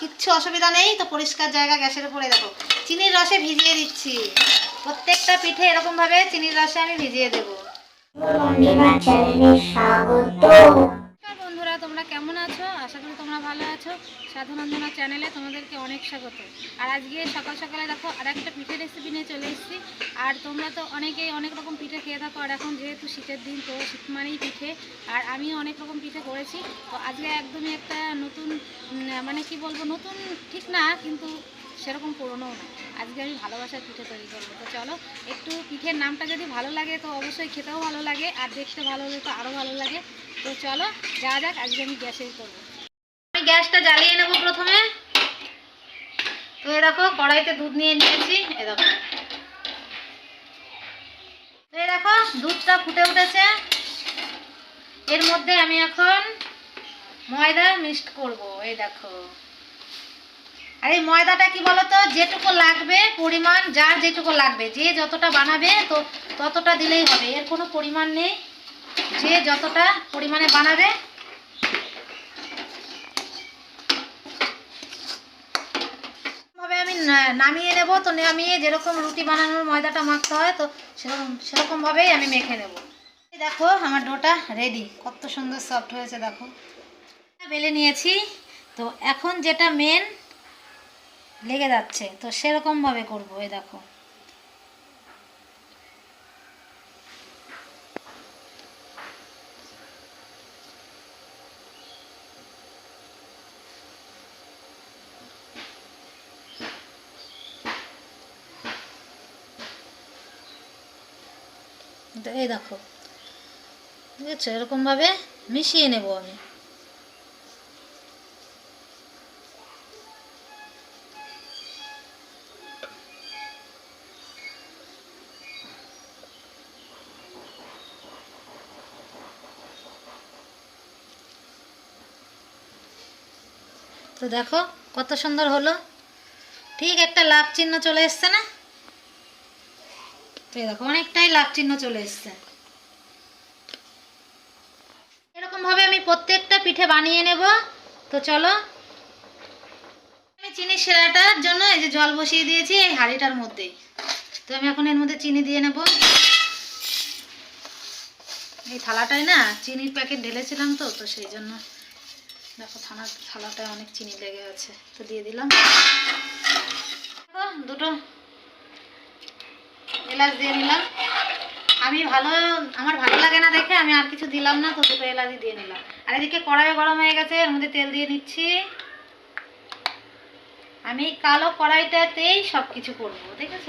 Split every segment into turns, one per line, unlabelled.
কিচ্ছু অসুবিধা নেই, তো পরিষ্কার জায়গা গ্যাসের উপরে দেখো, চিনির রসে ভিজিয়ে দিচ্ছি। প্রত্যেকটা পিঠে এরকমভাবে চিনির রসে আমি ভিজিয়ে দেবো।
স্বাগত
আশা করি তোমরা ভালো আছো। সাধুনন্দনা চ্যানেলে তোমাদেরকে অনেক স্বাগত। আর আজকে সকাল সকালে দেখো আর একটা পিঠে রেসিপি নিয়ে চলে এসেছি। আর তোমরা তো অনেকেই অনেক রকম পিঠে খেয়ে থাকো, আর এখন যেহেতু শীতের দিন, তো শীত মানেই পিঠে। আর আমিও অনেক রকম পিঠে করেছি। তো আজকে একদমই একটা নতুন মানে কি বলব, নতুন ঠিক না, কিন্তু সেরকম পুরনোও না। আজকে আমি ভালোবাসার পিঠে তৈরি করব। তো চলো, একটু পিঠের নামটা যদি ভালো লাগে, তো অবশ্যই খেতেও ভালো লাগে, আর দেখতে ভালো হলে তো আরও ভালো লাগে। তো চলো যা যাক, আজকে আমি গ্যাসেই করব।
আমি গ্যাসটা জ্বালিয়ে নেব প্রথমে। তো এই দেখো, কড়াইতে দুধ নিয়ে নিয়েছি। এ দেখো। তো দেখো, দুধটা ফুটে উঠেছে। এর মধ্যে আমি এখন ময়দা মিক্সড করব, এই দেখো। আর এই ময়দাটা কি বলতো, যেটুকু লাগবে পরিমাণ, যার যেটুকু লাগবে, যে যতটা বানাবে তো ততটা দিলেই হবে। এর কোনো পরিমাণ নেই। যে যতটা পরিমাণে বানাবে ভাবে আমি না- নামিয়ে নেব। তো নামিয়ে যেরকম রুটি বানানোর ময়দাটা মাখতে হয়, তো সেরকম সেরকমভাবেই আমি মেখে নেব। দেখো, আমার ডোটা রেডি কত সুন্দর সফট হয়েছে, দেখো। বেলে নিয়েছি। তো এখন যেটা মেন লেগে যাচ্ছে, তো সেরকমভাবে করব, এই দেখো। এই দেখো বুঝেছ এরকমভাবে মিশিয়ে নেব আমি। তো দেখো কত সুন্দর হলো। ঠিক একটা লাভ চিহ্ন চলে এসছে না? অনেকটাই লাভ চিহ্ন চলে এসছে। এরকম ভাবে আমি প্রত্যেকটা পিঠে বানিয়ে নেব। তো চলো, আমি চিনি সেরাটার জন্য জল বসিয়ে দিয়েছি এই হাঁড়িটার মধ্যেই তো আমি এখন এর মধ্যে চিনি দিয়ে নেব। এই থালাটায় না, চিনির প্যাকেট ঢেলেছিলাম তো তো সেই জন্য দেখো থানা, থালাটায় অনেক চিনি লেগে আছে। তো দিয়ে দিলাম। দুটো এলাচ দিয়ে নিলাম। আমি ভালো, আমার ভালো লাগে না দেখে আমি আর কিছু দিলাম না, তো দুটো এলাচি দিয়ে নিলাম। আর এদিকে কড়াই গরম হয়ে গেছে, এর মধ্যে তেল দিয়ে নিচ্ছি। আমি কালো কড়াইটাতেই সব কিছু করব, দেখেছ?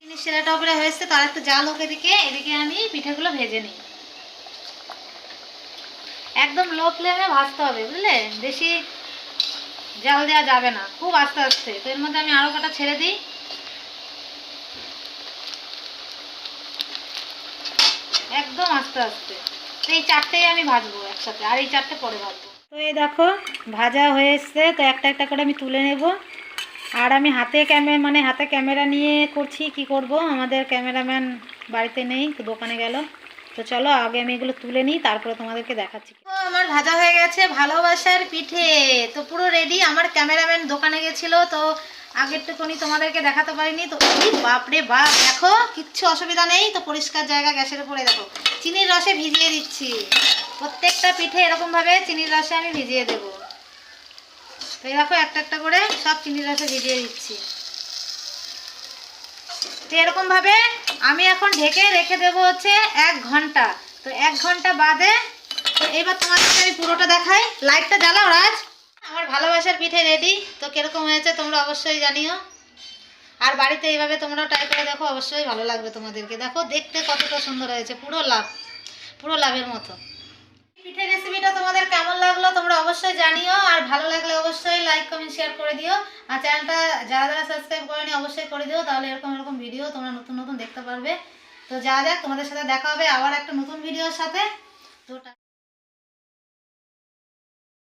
জিনিস সেরাটা উপরে হয়েছে, তার একটু জাল হোক এদিকে। এদিকে আমি পিঠেগুলো ভেজে নিই। একদম লো ফ্লেমে ভাজতে হবে, বুঝলে? বেশি জাল দেওয়া যাবে না, খুব আস্তে আস্তে। তো এর মধ্যে আমি আরও কটা ছেড়ে দিই। একদম আস্তে আস্তে। তো এই চারটেই আমি ভাজবো একসাথে আর এই চারটে পরে ভাজবো। তো এই দেখো ভাজা হয়ে এসছে তো একটা একটা করে আমি তুলে নেব। আর আমি হাতে ক্যামেরা মানে হাতে ক্যামেরা নিয়ে করছি কি করব? আমাদের ক্যামেরাম্যান বাড়িতে নেই তো দোকানে গেল। তো চলো আগে আমি এগুলো তুলে নিই তারপরে তোমাদেরকে দেখাচ্ছি। তো আমার ভাজা হয়ে গেছে ভালোবাসার পিঠে। তো পুরো রেডি আমার ক্যামেরাম্যান দোকানে গেছিল তো আগেরটুকুনি তোমাদেরকে দেখাতে পারিনি, তো বাপরে বাপ, দেখো, কিচ্ছু অসুবিধা নেই, তো পরিষ্কার জায়গা গ্যাসের উপরে দেখো। চিনির রসে ভিজিয়ে দিচ্ছি। প্রত্যেকটা পিঠে এরকমভাবে চিনির রসে আমি ভিজিয়ে দেবো। তো দেখো, একটা একটা করে সব চিনির রসে ভিজিয়ে দিচ্ছি। তো এরকম ভাবে আমি এখন ঢেকে রেখে দেবো হচ্ছে এক ঘণ্টা। তো এক ঘণ্টা বাদে, তো এবার তোমাদেরকে আমি পুরোটা দেখাই। লাইটটা জ্বালাও, রাজ। আমার ভালোবাসার পিঠে রেডি তো কীরকম হয়েছে তোমরা অবশ্যই জানিও। আর বাড়িতে এইভাবে তোমরা ট্রাই করে দেখো, অবশ্যই ভালো লাগবে তোমাদেরকে। দেখো, দেখতে কতটা সুন্দর হয়েছে, পুরো লাভ, পুরো লাভের মতো। পিঠে রেসিপিটা তোমাদের কেমন লাগল তোমরা অবশ্যই জানিও, আর ভালো লাগলে অবশ্যই লাইক কমেন্ট শেয়ার করে দিও। আর চ্যানেলটা যারা যারা সাবস্ক্রাইব করেনি, অবশ্যই করে দিও, তাহলে এরকম এরকম ভিডিও তোমরা নতুন নতুন দেখতে পারবে। তো যা যাক, তোমাদের সাথে দেখা হবে আবার একটা নতুন ভিডিওর সাথে। তো